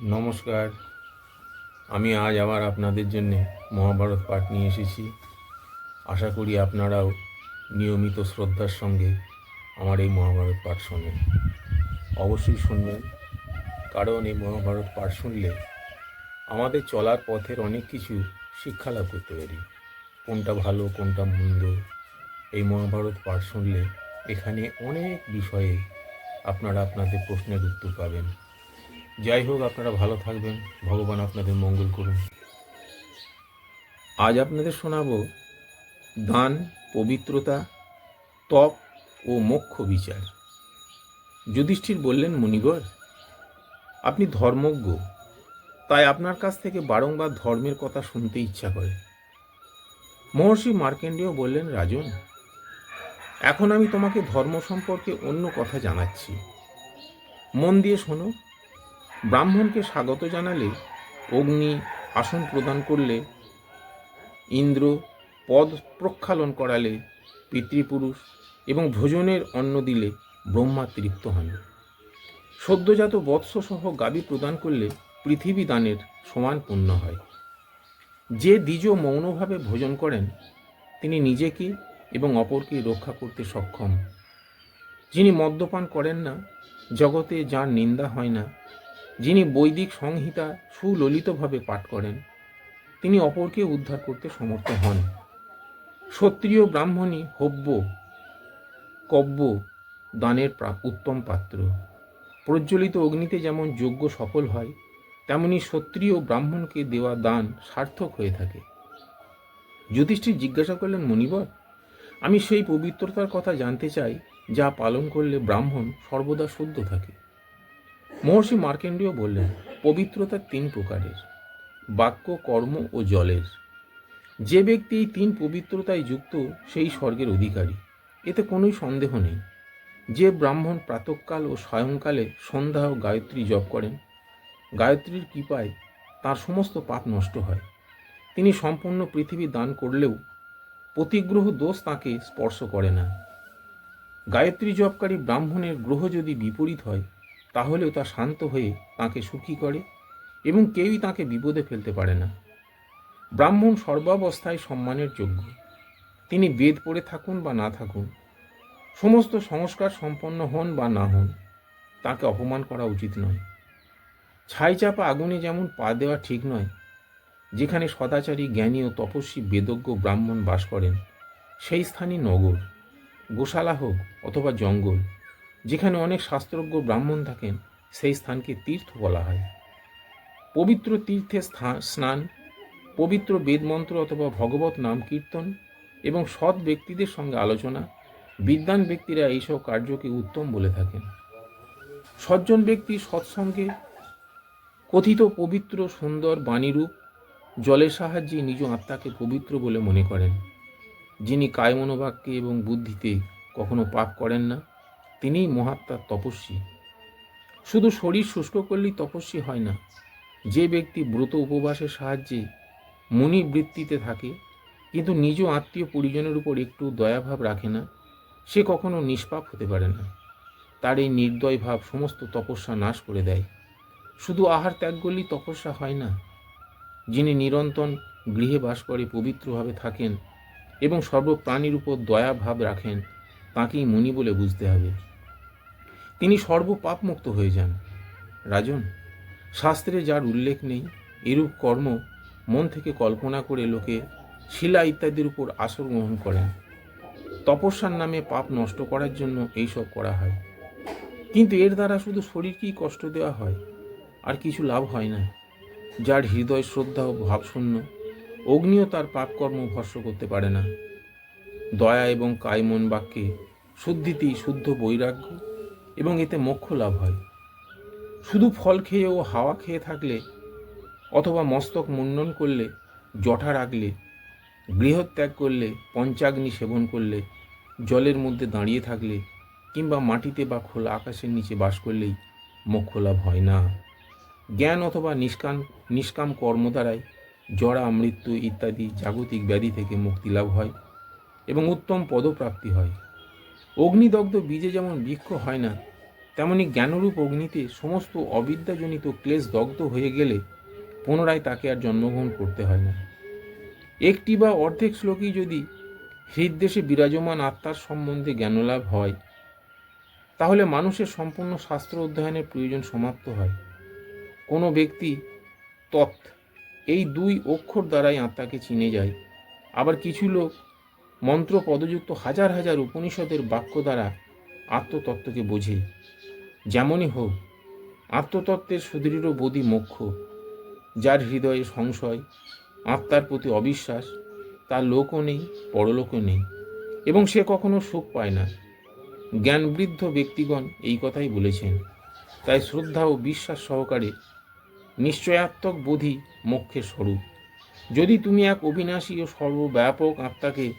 নমস্কার। আমি আজ আবার আপনাদের জন্য মহাভারত পাঠ নিয়ে এসেছি। আশা করি আপনারাও নিয়মিত শ্রদ্ধার সঙ্গে আমার এই মহাভারত পাঠ শোনেন। অবশ্যই শুনবেন, কারণ এই মহাভারত পাঠ শুনলে আমাদের চলার পথের অনেক কিছু শিক্ষা লাভ করতে পারি। কোনটা ভালো, কোনটা মন্দ, এই মহাভারত পাঠ শুনলে এখানে অনেক বিষয়ে আপনারা আপনাদের প্রশ্নের উত্তর পাবেন। যাই হোক, আপনারা ভালো থাকবেন। ভগবান আপনাদের মঙ্গল করুন। আজ আপনাদের শোনাবো দান, পবিত্রতা, তপ ও মোক্ষ বিচার। যুধিষ্ঠির বললেন মুনিবর আপনি ধর্মজ্ঞ, তাই আপনার কাছ থেকে বারংবার ধর্মের কথা শুনতে ইচ্ছা করে। মহর্ষি মার্কেন্ডেয় বললেন, রাজন, এখন আমি তোমাকে ধর্ম সম্পর্কে অন্য কথা জানাচ্ছি। মন দিয়ে শোনো ব্রাহ্মণকে স্বাগত জানালে অগ্নি আসন প্রদান করলে, ইন্দ্র পদ প্রক্ষালন করালে পিতৃপুরুষ এবং ভোজনের অন্ন দিলে ব্রহ্মা তৃপ্ত হন। সদ্যজাত বৎসসহ গাবি প্রদান করলে পৃথিবী দানের সমান পুণ্য হয়। যে দ্বিজ মৌনভাবে ভোজন করেন, তিনি নিজেকে এবং অপরকে রক্ষা করতে সক্ষম। যিনি মদ্যপান করেন না, জগতে যার নিন্দা হয় না যিনি বৈদিক সংহিতা সুললিতভাবে পাঠ করেন, তিনি অপরকে উদ্ধার করতে সমর্থ হন। ক্ষত্রিয় ব্রাহ্মণই হব্য, কব্য দানের উত্তম পাত্র। প্রজ্বলিত অগ্নিতে যেমন যজ্ঞ সফল হয়, তেমনি ক্ষত্রিয় ব্রাহ্মণকে দেওয়া দান সার্থক হয়ে থাকে। যুধিষ্ঠির জিজ্ঞাসা করলেন, মণিবর, আমি সেই পবিত্রতার কথা জানতে চাই, যা পালন করলে ব্রাহ্মণ সর্বদা শুদ্ধ থাকে। মহর্ষি মার্কেন্ডীয় বললেন, পবিত্রতা তিন প্রকারের, বাক্য, কর্ম ও জলের। যে ব্যক্তি এই তিন পবিত্রতায় যুক্ত, সেই স্বর্গের অধিকারী। এতে কোনোই সন্দেহ নেই। যে ব্রাহ্মণ প্রাতকাল ও সায়ংকালে সন্ধ্যা ও গায়ত্রী জপ করেন, গায়ত্রীর কৃপায় তার সমস্ত পাপ নষ্ট হয়। তিনি সম্পূর্ণ পৃথিবী দান করলেও প্রতিগ্রহ দোষ তাকে স্পর্শ করে না। গায়ত্রী জপকারী ব্রাহ্মণের গ্রহ যদি বিপরীত হয় তাহলেও তা শান্ত হয়ে তাকে সুখী করে এবং কেউই তাকে বিপদে ফেলতে পারে না। ব্রাহ্মণ সর্বাবস্থায় সম্মানের যোগ্য। তিনি বেদ পড়ে থাকুন বা না থাকুন, সমস্ত সংস্কার সম্পন্ন হন বা না হন, তাকে অপমান করা উচিত নয়। ছাই চাপা আগুনে যেমন পা দেওয়া ঠিক নয়, যেখানে সদাচারী জ্ঞানী ও তপস্বী বেদজ্ঞ ব্রাহ্মণ বাস করেন, সেই স্থানই নগর, গোশালা হোক অথবা জঙ্গল। যেখানে অনেক শাস্ত্রজ্ঞ ব্রাহ্মণ থাকেন, সেই স্থানকে তীর্থ বলা হয়। পবিত্র তীর্থে স্নান, পবিত্র বেদমন্ত্র অথবা ভগবত নাম কীর্তন এবং সৎ ব্যক্তিদের সঙ্গে আলোচনা, বিদ্বান ব্যক্তিরা এইসব কার্যকে উত্তম বলে থাকেন। সজ্জন ব্যক্তি সৎসঙ্গে, কথিত পবিত্র সুন্দর বাণীরূপ, জলের সাহায্যে নিজ আত্মাকে পবিত্র বলে মনে করেন। যিনি কায়মনোবাক্যে এবং বুদ্ধিতে কখনো পাপ করেন না। তিনিই মহাত্মার তপস্বী। শুধু শরীর শুষ্ক করলেই তপস্বী হয় না। যে ব্যক্তি ব্রত উপবাসের সাহায্যে মুনি বৃত্তিতে থাকে, কিন্তু নিজ আত্মীয় পরিজনের উপর একটু দয়াভাব রাখে না, সে কখনো নিষ্পাপ হতে পারে না। তার এই নির্দয় ভাব সমস্ত তপস্যা নাশ করে দেয়। শুধু আহার ত্যাগ করলেই তপস্যা হয় না। যিনি নিরন্তর গৃহে বাস করে পবিত্রভাবে থাকেন এবং সর্বপ্রাণীর উপর দয়া ভাব রাখেন তাকেই মুনি বলে বুঝতে হবে। তিনি সর্ব পাপমুক্ত হয়ে যান। রাজন, শাস্ত্রে যার উল্লেখ নেই, এরূপ কর্ম মন থেকে কল্পনা করে লোকে শিলা ইত্যাদির উপর আসর গ্রহণ করেন। তপস্যার নামে পাপ নষ্ট করার জন্য এইসব করা হয়। কিন্তু এর দ্বারা শুধু শরীরকেই কষ্ট দেওয়া হয়, আর কিছু লাভ হয় না। যার হৃদয় শ্রদ্ধা ও ভাবশূন্য, অগ্নিও তার পাপকর্ম ভস্য করতে পারে না। দয়া এবং কায়মন বাক্যে শুদ্ধিতেই শুদ্ধ বৈরাগ্য এবং এতে মোক্ষ লাভ হয়। শুধু ফল খেয়ে ও হাওয়া খেয়ে থাকলে অথবা মস্তক মুন্ডন করলে, জঠা রাখলে, গৃহত্যাগ করলে, পঞ্চাগ্নি সেবন করলে, জলের মধ্যে দাঁড়িয়ে থাকলে কিংবা মাটিতে বা খোলা আকাশের নিচে বাস করলেই মোক্ষ লাভ হয় না। জ্ঞান অথবা নিষ্কাম নিষ্কাম কর্ম দ্বারাই জরা, মৃত্যু ইত্যাদি জাগতিক ব্যাধি থেকে মুক্তি লাভ হয়। এবং উত্তম পদপ্রাপ্তি হয়। অগ্নিদগ্ধ বীজে যেমন বৃক্ষ হয় না, তেমনি জ্ঞানরূপ অগ্নিতে সমস্ত অবিদ্যাজনিত ক্লেশ দগ্ধ হয়ে গেলে পুনরায় তাকে আর জন্মগ্রহণ করতে হয় না। একটি বা অর্ধেক শ্লোকেই যদি হৃদদেশে বিরাজমান আত্মার সম্বন্ধে জ্ঞানলাভ হয়, তাহলে মানুষের সম্পূর্ণ শাস্ত্র অধ্যয়নের প্রয়োজন সমাপ্ত হয়। কোনো ব্যক্তি তৎ এই দুই অক্ষর দ্বারাই আত্মাকে চিনে যায়, আবার কিছু লোক মন্ত্র পদযুক্ত হাজার হাজার উপনিষদের বাক্য দ্বারা আত্মতত্ত্বকে বোঝে। যেমনই হোক, আত্মতত্ত্বের সুদৃঢ় বোধি মোক্ষ, যার হৃদয়ে সংশয়, আত্মার প্রতি অবিশ্বাস, তার লোকও নেই, পরলোকও নেই, এবং সে কখনো সুখ পায় না। জ্ঞানবৃদ্ধ ব্যক্তিগণ এই কথাই বলেছেন। তাই শ্রদ্ধা ও বিশ্বাস সহকারে নিশ্চয়াত্মক বোধি মোক্ষের স্বরূপ। যদি তুমি এক অবিনাশী ও সর্বব্যাপক আত্মাকে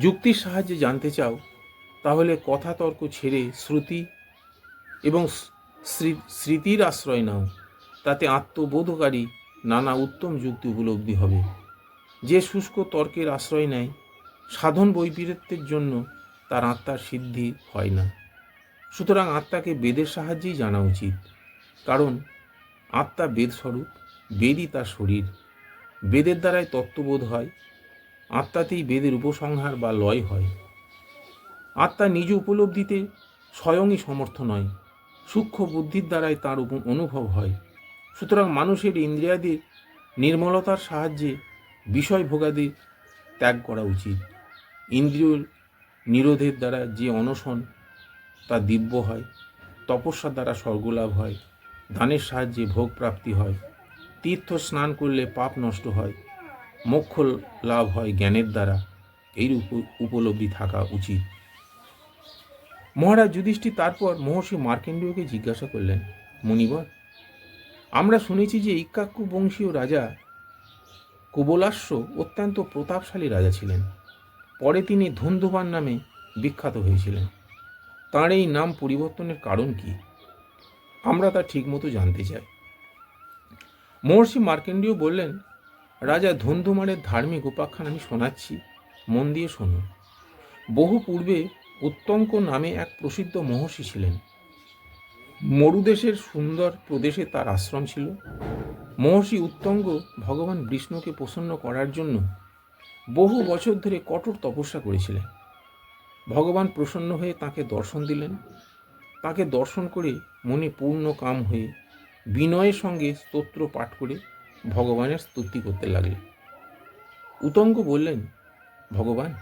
যুক্তির সাহায্যে জানতে চাও, তাহলে কথা তর্ক ছেড়ে শ্রুতি এবং স্মৃতির আশ্রয় নাও। তাতে আত্মবোধকারী নানা উত্তম যুক্তি উপলব্ধি হবে। যে শুষ্ক তর্কের আশ্রয় নেয়, সাধন বৈপরীত্যের জন্য তার আত্মার সিদ্ধি হয় না। সুতরাং আত্মাকে বেদের সাহায্যেই জানা উচিত। কারণ আত্মা বেদস্বরূপ, বেদই তার শরীর। বেদের দ্বারাই তত্ত্ববোধ হয় আত্মাতেই বেদের উপসংহার বা লয় হয়। আত্মা নিজ উপলব্ধিতে স্বয়ংই সমর্থ নয়, সূক্ষ্ম বুদ্ধির দ্বারাই তার অনুভব হয়। সুতরাং মানুষের ইন্দ্রিয়াদির নির্মলতার সাহায্যে বিষয় ভোগাদি ত্যাগ করা উচিত। ইন্দ্রিয় নিরোধের দ্বারা যে অনশন, তা দিব্য হয়, তপস্যার দ্বারা স্বর্গলাভ হয়, দানের সাহায্যে ভোগ প্রাপ্তি হয়। তীর্থ স্নান করলে পাপ নষ্ট হয়। মোক্ষ লাভ হয় জ্ঞানের দ্বারা। এই উপ- উপলব্ধি থাকা উচিত। মহারাজ যুধিষ্ঠির তারপর মহর্ষি মার্কেন্ডীয়কে জিজ্ঞাসা করলেন, মুনিবর, আমরা শুনেছি যে ইক্কাক্কু বংশীয় রাজা কুবলাস্য অত্যন্ত প্রতাপশালী রাজা ছিলেন। পরে তিনি ধুন্ধুবান নামে বিখ্যাত হয়েছিলেন। তাঁর এই নাম পরিবর্তনের কারণ কি? আমরা তা ঠিকমতো জানতে চাই। মহর্ষি মার্কেন্ডীয় বললেন রাজা ধুন্ধুমারের ধার্মিক উপাখ্যান আমি শোনাচ্ছি। মন দিয়ে শোনো বহু পূর্বে উত্তঙ্ক নামে এক প্রসিদ্ধ মহর্ষি ছিলেন। মরুদেশের সুন্দর প্রদেশে তার আশ্রম ছিল। মহর্ষি উত্তঙ্গ ভগবান বিষ্ণুকে প্রসন্ন করার জন্য বহু বছর ধরে কঠোর তপস্যা করেছিলেন। ভগবান প্রসন্ন হয়ে তাকে দর্শন দিলেন। তাকে দর্শন করে মনে পূর্ণ কাম হয়ে বিনয়ের সঙ্গে স্তোত্র পাঠ করে ভগবানের স্তুতি করতে লাগলেন। উতঙ্গ বললেন, ভগবান,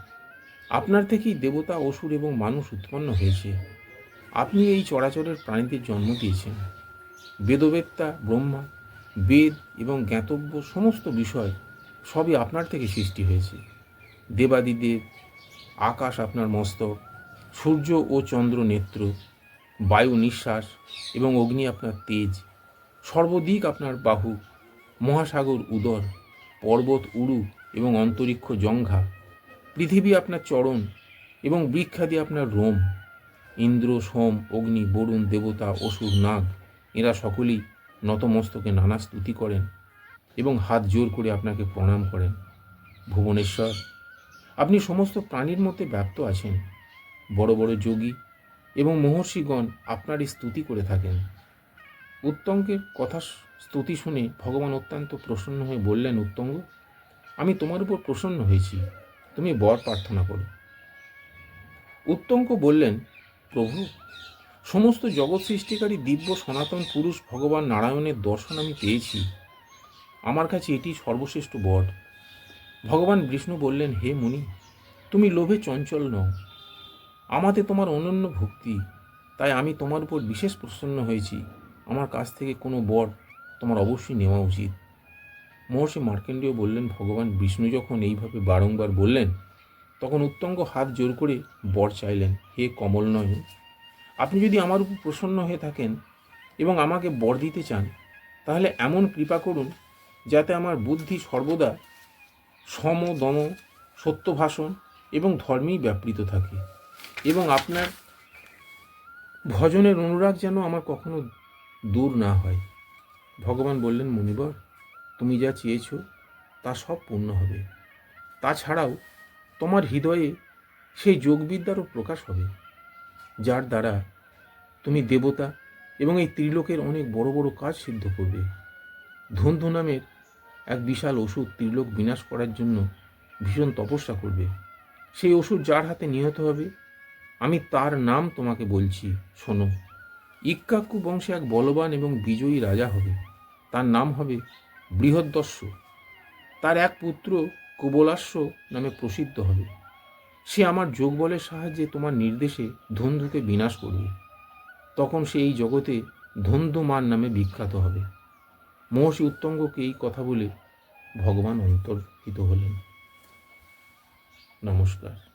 আপনার থেকেই দেবতা, অসুর এবং মানুষ উৎপন্ন হয়েছে। আপনি এই চরাচরের প্রাণীদের জন্ম দিয়েছেন। বেদবেত্তা, ব্রহ্মা, বেদ এবং জ্ঞাতব্য সমস্ত বিষয় সবই আপনার থেকে সৃষ্টি হয়েছে। দেবাদিদেব, আকাশ আপনার মস্তক, সূর্য ও চন্দ্র নেত্র, বায়ু নিঃশ্বাস এবং অগ্নি আপনার তেজ, সর্বদিক আপনার বাহু মহাসাগর উদর, পর্বত উড়ু এবং অন্তরিক্ষ জঙ্ঘা, পৃথিবী আপনার চরণ এবং বৃক্ষাদি আপনার রোম, ইন্দ্র, সোম, অগ্নি, বরুণ, দেবতা, অসুর, নাগ, এরা সকলেই নতমস্তকে নানা স্তুতি করেন এবং হাত জোর করে আপনাকে প্রণাম করেন। ভুবনেশ্বর, আপনি সমস্ত প্রাণীর মধ্যে ব্যপ্ত আছেন। বড় বড় যোগী এবং মহর্ষিগণ আপনারই স্তুতি করে থাকেন। উত্তঙ্গের কথা স্তুতি শুনে ভগবান অত্যন্ত প্রসন্ন হয়ে বললেন উত্তঙ্গ আমি তোমার উপর প্রসন্ন হয়েছি। তুমি বর প্রার্থনা করো। উত্তঙ্ক বললেন, প্রভু, সমস্ত জগৎ সৃষ্টিকারী দিব্য সনাতন পুরুষ ভগবান নারায়ণের দর্শন আমি পেয়েছি। আমার কাছে এটি সর্বশ্রেষ্ঠ বর ভগবান বিষ্ণু বললেন, হে মুনি, তুমি লোভে চঞ্চল নও। আমাতে তোমার অনন্য ভক্তি, তাই আমি তোমার উপর বিশেষ প্রসন্ন হয়েছি। আমার কাছ থেকে কোনো বর তোমার অবশ্যই নেওয়া উচিত। মহর্ষি মার্কেন্ডীয় বললেন, ভগবান বিষ্ণু যখন এইভাবে বারংবার বললেন, তখন উত্তঙ্গ হাত জোর করে বর চাইলেন, হে কমল নয়ন আপনি যদি আমার উপর প্রসন্ন হয়ে থাকেন এবং আমাকে বর দিতে চান, তাহলে এমন কৃপা করুন যাতে আমার বুদ্ধি সর্বদা সম, দম সত্য ভাষণ এবং ধর্মেই ব্যাপৃত থাকে। এবং আপনার ভজনের অনুরাগ যেন আমার কখনো দূর না হয়। ভগবান বললেন, মুনিবর, তুমি যা চেয়েছ, তা সব পূর্ণ হবে। তাছাড়াও তোমার হৃদয়ে সেই যোগবিদ্যারও প্রকাশ হবে, যার দ্বারা তুমি দেবতা এবং এই ত্রিলোকের অনেক বড় বড় কাজ সিদ্ধ করবে। ধন্ধু নামের এক বিশাল ওষুধ ত্রিলোক বিনাশ করার জন্য ভীষণ তপস্যা করবে। সেই ওষুধ যার হাতে নিহত হবে, আমি তার নাম তোমাকে বলছি, শোনো। ইক্কাক্কু বংশে এক বলবান এবং বিজয়ী রাজা হবে। তার নাম হবে বৃহদ্দস্য। তার এক পুত্র কুবলাস্য নামে প্রসিদ্ধ হবে। সে আমার যোগবলের সাহায্যে তোমার নির্দেশে ধন্ধুকে বিনাশ করবে। তখন সে এই জগতে ধন্ধুমান নামে বিখ্যাত হবে। মহর্ষি উত্তঙ্গকে এই কথা বলে ভগবান অন্তর্হিত হলেন। নমস্কার।